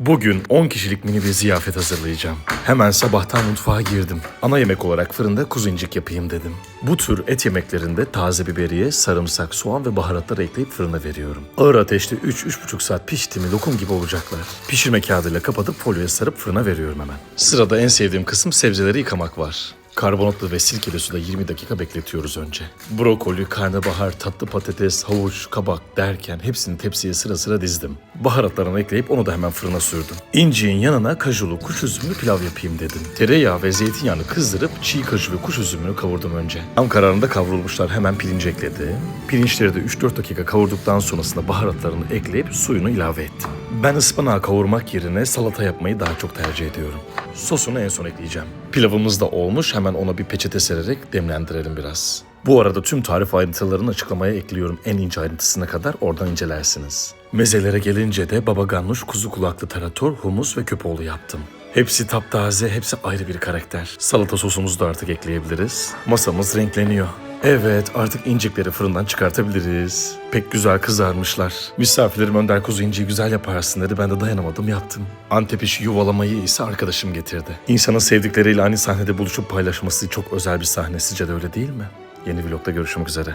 Bugün 10 kişilik mini bir ziyafet hazırlayacağım. Hemen sabahtan mutfağa girdim. Ana yemek olarak fırında kuzincik yapayım dedim. Bu tür et yemeklerinde taze biberiye, sarımsak, soğan ve baharatlar ekleyip fırına veriyorum. Ağır ateşte 3-3,5 saat pişti mi lokum gibi olacaklar. Pişirme kağıdıyla kapatıp folyoya sarıp fırına veriyorum hemen. Sırada en sevdiğim kısım sebzeleri yıkamak var. Karbonatlı ve sirkeli suda 20 dakika bekletiyoruz önce. Brokoli, karnabahar, tatlı patates, havuç, kabak derken hepsini tepsiye sıra sıra dizdim. Baharatlarını ekleyip onu da hemen fırına sürdüm. İnciğin yanına kajulu, kuş üzümlü pilav yapayım dedim. Tereyağı ve zeytinyağını kızdırıp çiğ kaju ve kuş üzümünü kavurdum önce. Tam kararında kavrulmuşlar hemen pirinç ekledim. Pirinçleri de 3-4 dakika kavurduktan sonrasında baharatlarını ekleyip suyunu ilave ettim. Ben ıspanağı kavurmak yerine salata yapmayı daha çok tercih ediyorum. Sosunu en son ekleyeceğim. Pilavımız da olmuş hemen ona bir peçete sererek demlendirelim biraz. Bu arada tüm tarif ayrıntılarını açıklamaya ekliyorum en ince ayrıntısına kadar oradan incelersiniz. Mezelere gelince de baba ganoush, kuzu kulaklı tarator, humus ve köpoğlu yaptım. Hepsi taptaze, hepsi ayrı bir karakter. Salata sosumuzu da artık ekleyebiliriz. Masamız renkleniyor. Evet artık incikleri fırından çıkartabiliriz. Pek güzel kızarmışlar. Misafirlerim Önder kuzu inciyi güzel yaparsın dedi. Ben de dayanamadım yaptım. Antep işi yuvalamayı ise arkadaşım getirdi. İnsanın sevdikleriyle aynı sahnede buluşup paylaşması çok özel bir sahne. Sizce de öyle değil mi? Yeni vlogda görüşmek üzere.